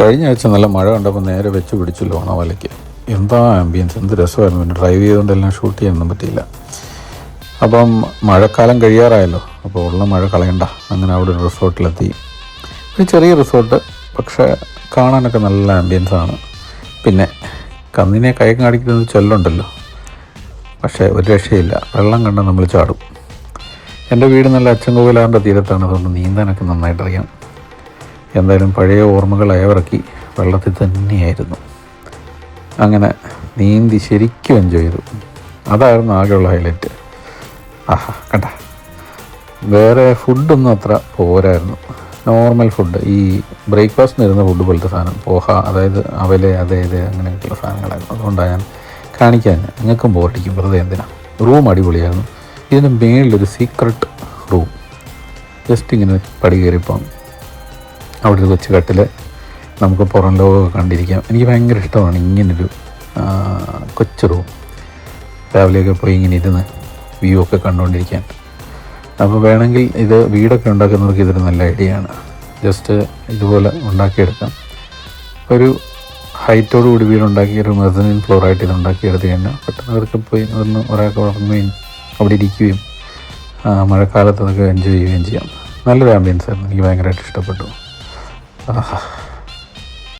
കഴിഞ്ഞ ആഴ്ച നല്ല മഴ കണ്ടപ്പോൾ നേരെ വെച്ച് പിടിച്ചല്ലോ ലോണാവാലയ്ക്ക് എന്താ ആംബിയൻസ് എന്ത് രസമായിരുന്നു? പിന്നെ ഡ്രൈവ് ചെയ്തുകൊണ്ടെല്ലാം ഷൂട്ട് ചെയ്യാനൊന്നും പറ്റിയില്ല. അപ്പം മഴക്കാലം കഴിയാറായല്ലോ. അപ്പോൾ ഉള്ള മഴ കളയണ്ട. അങ്ങനെ അവിടെ ഒരു റിസോർട്ടിലെത്തി. ഒരു ചെറിയ റിസോർട്ട് പക്ഷേ കാണാനൊക്കെ നല്ല ആംബിയൻസ് ആണ്. പിന്നെ കന്നിനെ കയക്കം കാണിക്കുന്നത് ചൊല്ലുണ്ടല്ലോ. പക്ഷേ ഒരു രക്ഷയില്ല. വെള്ളം കണ്ടാൽ നമ്മൾ ചാടും. എന്റെ വീട് നല്ല അച്ചൻകോവിലാറിന്റെ തീരത്താണ്. അതുകൊണ്ട് നീന്താനൊക്കെ നന്നായിട്ട് അറിയാം എന്തായാലും പഴയ ഓർമ്മകൾ അയവിറക്കി വെള്ളത്തിൽ തന്നെയായിരുന്നു. അങ്ങനെ നീന്തി ശരിക്കും എൻജോയ് ചെയ്തു. അതായിരുന്നു ആകെയുള്ള ഹൈലൈറ്റ് ആഹാ കണ്ട. വേറെ ഫുഡൊന്നും അത്ര പോരായിരുന്നു. നോർമൽ ഫുഡ് ഈ ബ്രേക്ക്ഫാസ്റ്റിന് ഇരുന്ന ഫുഡ് പോലത്തെ സാധനം. പോഹ അതായത് അവൽ അതായത് അങ്ങനെയൊക്കെയുള്ള സാധനങ്ങളായിരുന്നു. അതുകൊണ്ടാണ് ഞാൻ കാണിക്കാൻ നിങ്ങൾക്കും ബോറടിക്കും വെറുതെ എന്തിനാ? റൂം അടിപൊളിയായിരുന്നു. ഇതിന് മേളിലൊരു സീക്രട്ട് റൂം ജസ്റ്റ് ഇങ്ങനെ പടി കയറിപ്പം അവിടെ ഒരു കൊച്ചു കട്ടിൽ നമുക്ക് പുറം ലോകമൊക്കെ കണ്ടിരിക്കാം. എനിക്ക് ഭയങ്കര ഇഷ്ടമാണ് ഇങ്ങനൊരു കൊച്ചു റൂം രാവിലെയൊക്കെ പോയി ഇങ്ങനെ ഇരുന്ന് വ്യൂ ഒക്കെ കണ്ടുകൊണ്ടിരിക്കാൻ അപ്പോൾ വേണമെങ്കിൽ ഇത് വീടൊക്കെ ഉണ്ടാക്കുന്നവർക്ക് ഇതൊരു നല്ല ഐഡിയ ആണ്. ജസ്റ്റ് ഇതുപോലെ ഉണ്ടാക്കിയെടുക്കാം. ഒരു ഹൈറ്റോട് കൂടി വീടുണ്ടാക്കി ഒരു മെസനിൻ ഫ്ലോറായിട്ട് ഇത് ഉണ്ടാക്കിയെടുത്ത് കഴിഞ്ഞാൽ പെട്ടെന്ന് അവർക്ക് പോയി ഒന്ന് ഒരാൾക്ക് ഉറങ്ങുകയും അവിടെ ഇരിക്കുകയും മഴക്കാലത്ത് അതൊക്കെ എൻജോയ് ചെയ്യുകയും ചെയ്യാം. നല്ലൊരു ആംബിയൻസ് ആയിരുന്നു. എനിക്ക് ഭയങ്കരമായിട്ട് ഇഷ്ടപ്പെട്ടു. ആഹാ